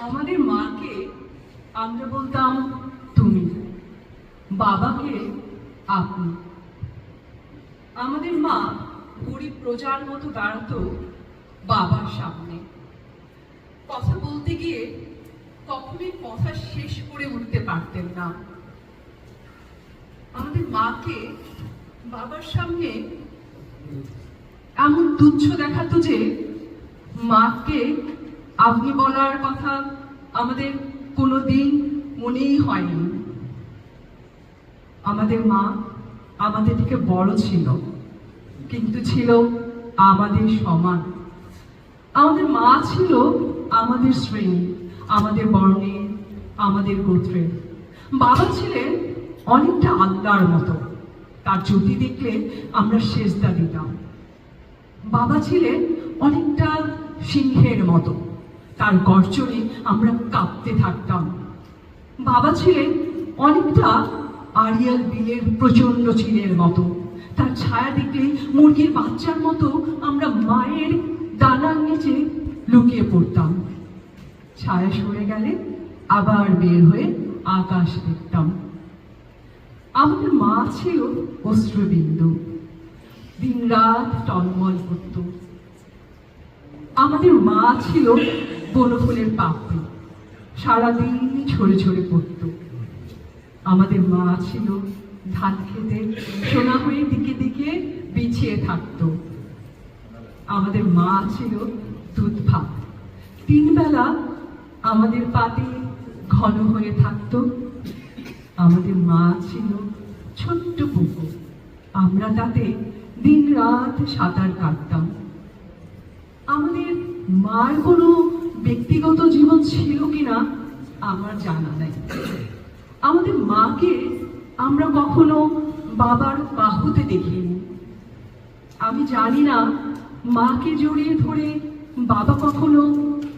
আমাদের মাকে আমরা বলতাম, তুমি, বাবাকে আপনি। আমাদের মা গরিব প্রজার মতো দাঁড়াতো বাবার সামনে। কথা বলতে গিয়ে কখনোই কথা শেষ করে উঠতে পারতেন না। আমাদের মাকে বাবার সামনে এমন তুচ্ছ দেখাতো যে মাকে আপনি বলার কথা আমাদের কোনোদিন মনেই হয়নি। আমাদের মা আমাদের থেকে বড় ছিল, কিন্তু ছিল আমাদের সমান। আমাদের মা ছিল আমাদের শ্রেণি আমাদের বর্ণে, আমাদের গোত্রের বাবা ছিলেন অনেকটা আল্লাহর মতো। তার জ্যোতি দেখলে আমরা সেজদা দিতাম। বাবা ছিলেন অনেকটা সিংহের মতো। তার গর্জনে আমরা কাঁপতে থাকতাম। বাবা ছিলেন অনেকটা আরিয়াল বিলের প্রচণ্ড চিলের মতো। তার ছায়া দেখলে মুরগির বাচ্চার মতো আমরা মায়ের দানার নিচে লুকিয়ে পড়তাম। ছায়া সরে গেলে আবার বের হয়ে আকাশ দেখতাম। আমাদের মা ছিল অশ্রুবিন্দু। দিন রাত টলমল করত। আমাদের মা ছিল বনফুলের পাপড়ি। সারাদিন ছড়ে ছড়ে পড়ত। আমাদের মা ছিল ধান খেতে, সোনা হয়ে দিকে দিকে বিছিয়ে থাকতো। আমাদের মা ছিল দুধ ভাত। তিনবেলা আমাদের পাতে ঘন হয়ে থাকতো। আমাদের মা ছিল ছোট্ট পুকুর। আমরা তাতে দিন রাত সাঁতার কাটতাম। আমাদের মার কোনো ব্যক্তিগত জীবন ছিল কিনা, আমার জানা নেই। আমাদের মাকে আমরা কখনো বাবার বাহুতে দেখিনি। আমি জানি না মাকে জড়িয়ে ধরে বাবা কখনো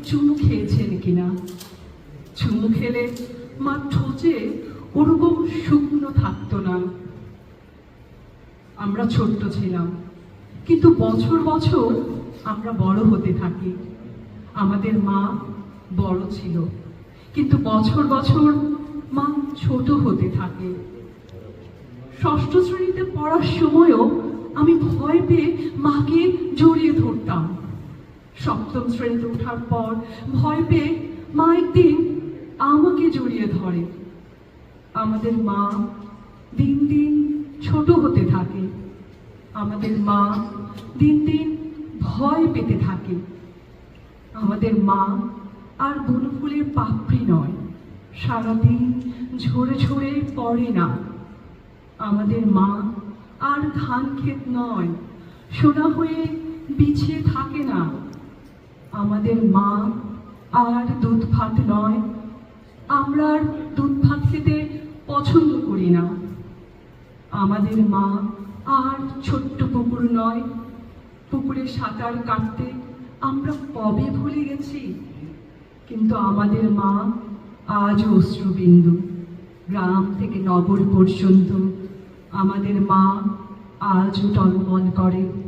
চুমু খেয়েছেন কিনা। চুমু খেলে মা ঠোঁচে ওরকম শুকনো থাকতো না। আমরা ছোট্ট ছিলাম, কিন্তু বছর বছর আমরা বড় হতে থাকি। আমাদের মা বড় ছিল। কিন্তু বছর বছর মা ছোট হতে থাকে। ষষ্ঠ শ্রেণীতে পড়ার সময়ও আমি ভয় পেয়ে মাকে জড়িয়ে ধরতাম। সপ্তম শ্রেণীতে ওঠার পর ভয় পেয়ে মা একদিন আমাকে জড়িয়ে ধরে। আমাদের মা দিন দিন ছোট হতে থাকে। আমাদের মা দিন দিন ভয় পেতে থাকে। আমাদের মা আর বনফুলের পাপড়ি নয়। সারাদিন ঝরে ঝরে পড়ে না। আমাদের মা আর ধান ক্ষেত নয়। সোনা হয়ে বিছিয়ে থাকে না। আমাদের মা আর দুধ ভাত নয়। আমরা আর দুধ ভাত খেতে পছন্দ করি না। আমাদের মা আর ছোট্ট পুকুর নয়। পুকুরে সাঁতার কাটতে আমরা কবে ভুলে গেছি? কিন্তু আমাদের মা আজ অশ্রুবিন্দু। গ্রাম থেকে নগর পর্যন্ত আমাদের মা আজও টলমল করে।